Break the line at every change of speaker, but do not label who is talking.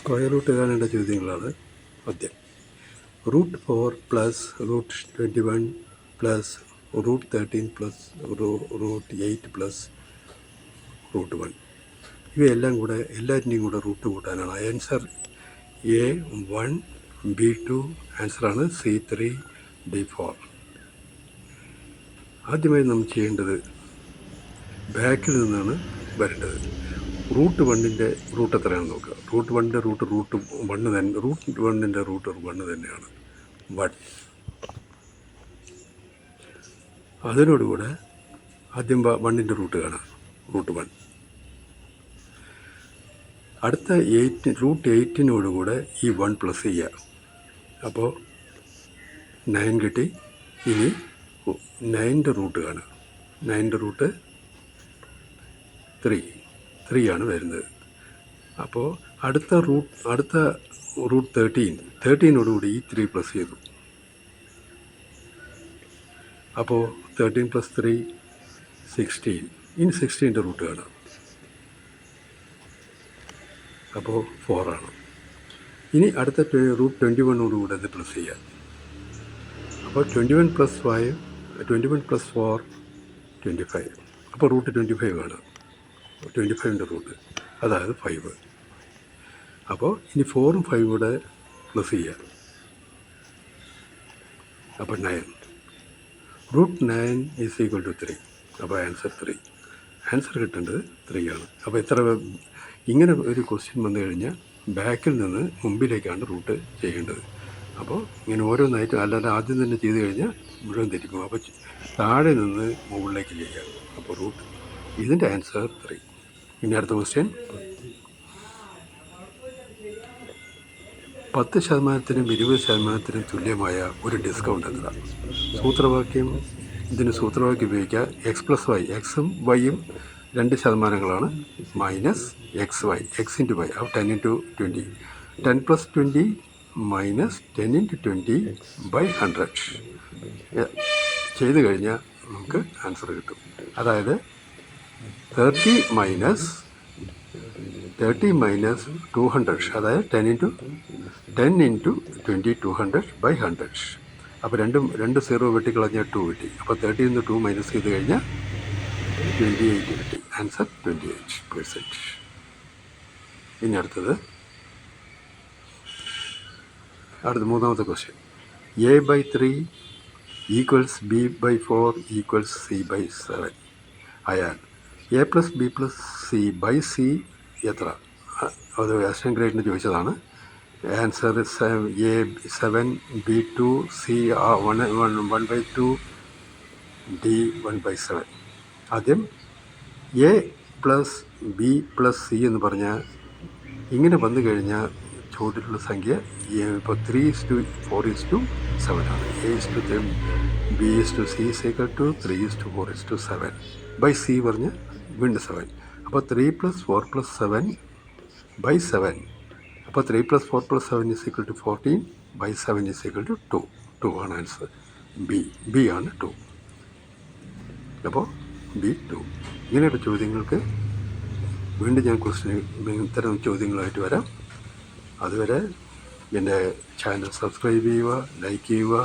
Square root കാണേണ്ട ചോദ്യങ്ങളാണ്? ആദ്യം. Root four plus root twenty one plus root thirteen plus root eight plus root one. ഇവയെല്ലാം കൂടെ എല്ലാറ്റിന്റെയും കൂടെ root കൂട്ടാനാണ്. Answer A one B two ആൻസറാണ് C three D four. ആദ്യമായി നമ്മൾ ചെയ്യേണ്ടത് ബാക്കിൽ നിന്നാണ് വരേണ്ടത്. റൂട്ട് വണ്ണിന്റെ റൂട്ട് എത്രയാണെന്ന് നോക്കുക. റൂട്ട് വണ്ണിന്റെ റൂട്ട് റൂട്ട് വണ്ണ് തന്നെ റൂട്ട് വണ്ണിന്റെ റൂട്ട് വണ്ണ് തന്നെയാണ്. വൺ. അതിനോടുകൂടെ ആദ്യം വണ്ണിന്റെ റൂട്ട് കാണാം. Root one. അടുത്ത എയ്റ്റ് റൂട്ട് എയ്റ്റിനോടുകൂടെ ഈ വൺ പ്ലസ് ചെയ്യുക. അപ്പോൾ നയൻ കിട്ടി. ഇനി നയന്റെ റൂട്ട് കാണുക നയന്റെ റൂട്ട് ത്രീ. ത്രീ ആണ് വരുന്നത്. അപ്പോൾ അടുത്ത റൂട്ട് അടുത്ത റൂട്ട് തേർട്ടീൻ തേർട്ടീനോടുകൂടി ഈ ത്രീ പ്ലസ് ചെയ്തു. അപ്പോൾ തേർട്ടീൻ പ്ലസ് ത്രീ സിക്സ്റ്റീൻ. ഇനി സിക്സ്റ്റീന്റെ റൂട്ട് കാണാം. അപ്പോൾ ഫോറാണ്. ഇനി അടുത്ത റൂട്ട് ട്വന്റി വണ്ണോടുകൂടി അത് പ്ലസ് ചെയ്യാം. അപ്പോൾ twenty one plus five twenty one plus four twenty five. അപ്പോൾ റൂട്ട് ട്വന്റി ഫൈവ് ആണ് ട്വന്റി ഫൈവിന്റെ റൂട്ട് അതായത് ഫൈവ് അപ്പോൾ ഇനി ഫോറും ഫൈവ് കൂടെ പ്ലസ് ചെയ്യുക അപ്പോൾ nine root nine is equal to three അപ്പോൾ ആൻസർ ത്രീ ആൻസർ കിട്ടേണ്ടത് ത്രീ ആണ്. അപ്പോൾ എത്ര ഇങ്ങനെ ഒരു ക്വസ്റ്റ്യൻ വന്നു കഴിഞ്ഞാൽ ബാക്കിൽ നിന്ന് മുമ്പിലേക്കാണ് റൂട്ട് ചെയ്യേണ്ടത്. അപ്പോൾ ഇങ്ങനെ ഓരോന്നായിട്ട് അല്ലാതെ ആദ്യം തന്നെ ചെയ്ത് കഴിഞ്ഞാൽ മുഴുവൻ തിരിക്കും അപ്പോൾ താഴെ നിന്ന് മുകളിലേക്ക് ചെയ്യാം. അപ്പോൾ റൂട്ട് ഇതിന്റെ ആൻസർ ത്രീ ഇനി അടുത്ത ക്വസ്റ്റ്യൻ പത്ത് ശതമാനത്തിനും ഇരുപത് ശതമാനത്തിനും തുല്യമായ ഒരു ഡിസ്കൗണ്ട് എത്ര സൂത്രവാക്യം ഇതിന് സൂത്രവാക്യം ഉപയോഗിക്കുക. എക്സ് പ്ലസ് വൈ എക്സും വൈയും രണ്ട് ശതമാനങ്ങളാണ്. Minus X Y X into Y അപ്പോൾ ten into twenty ten plus twenty minus ten into twenty by hundred ചെയ്ത് കഴിഞ്ഞാൽ നമുക്ക് ആൻസർ കിട്ടും. അതായത് thirty minus thirty minus two hundred അതായത് ten into ten into twenty two hundred by hundred അപ്പോൾ രണ്ടും രണ്ട് സീറോ വെട്ടി കളഞ്ഞാൽ ടു കിട്ടി. അപ്പോൾ തേർട്ടി നിന്ന് ടു മൈനസ് ചെയ്ത് കഴിഞ്ഞാൽ ട്വന്റി എയ്റ്റ് കിട്ടി. ആൻസർ ട്വന്റി എയ്റ്റ് പെർസെന്റ് ഇനി അടുത്തത്. അടുത്ത മൂന്നാമത്തെ question A by three equals B by four equals C by seven ആയാൽ A plus B plus C by C എത്ര? അത് വെസ്റ്റേൺ ഗ്രേഡിന് ചോദിച്ചതാണ്. Answer A seven B two C one one one by two D one by seven ആദ്യം A plus B plus C എന്ന് പറഞ്ഞാൽ ഇങ്ങനെ വന്നു കഴിഞ്ഞാൽ ചോദ്യത്തിലുള്ള സംഖ്യ ഇപ്പോൾ three is to four is to seven ആണ്. A is to B is to C is to three is to four is to seven by C പറഞ്ഞ് വീണ്ടും സെവൻ അപ്പോൾ three plus four plus seven by seven അപ്പോൾ three plus four plus seven is equal to fourteen by seven is equal to two two two answer B B ആണ് two അപ്പോൾ B two ഇങ്ങനെയുള്ള ചോദ്യങ്ങൾക്ക് വീണ്ടും ഞാൻ ക്വസ്റ്റിന് ഇത്തരം ചോദ്യങ്ങളായിട്ട് വരാം. അതുവരെ എന്റെ ചാനൽ സബ്സ്ക്രൈബ് ചെയ്യുക ലൈക്ക് ചെയ്യുക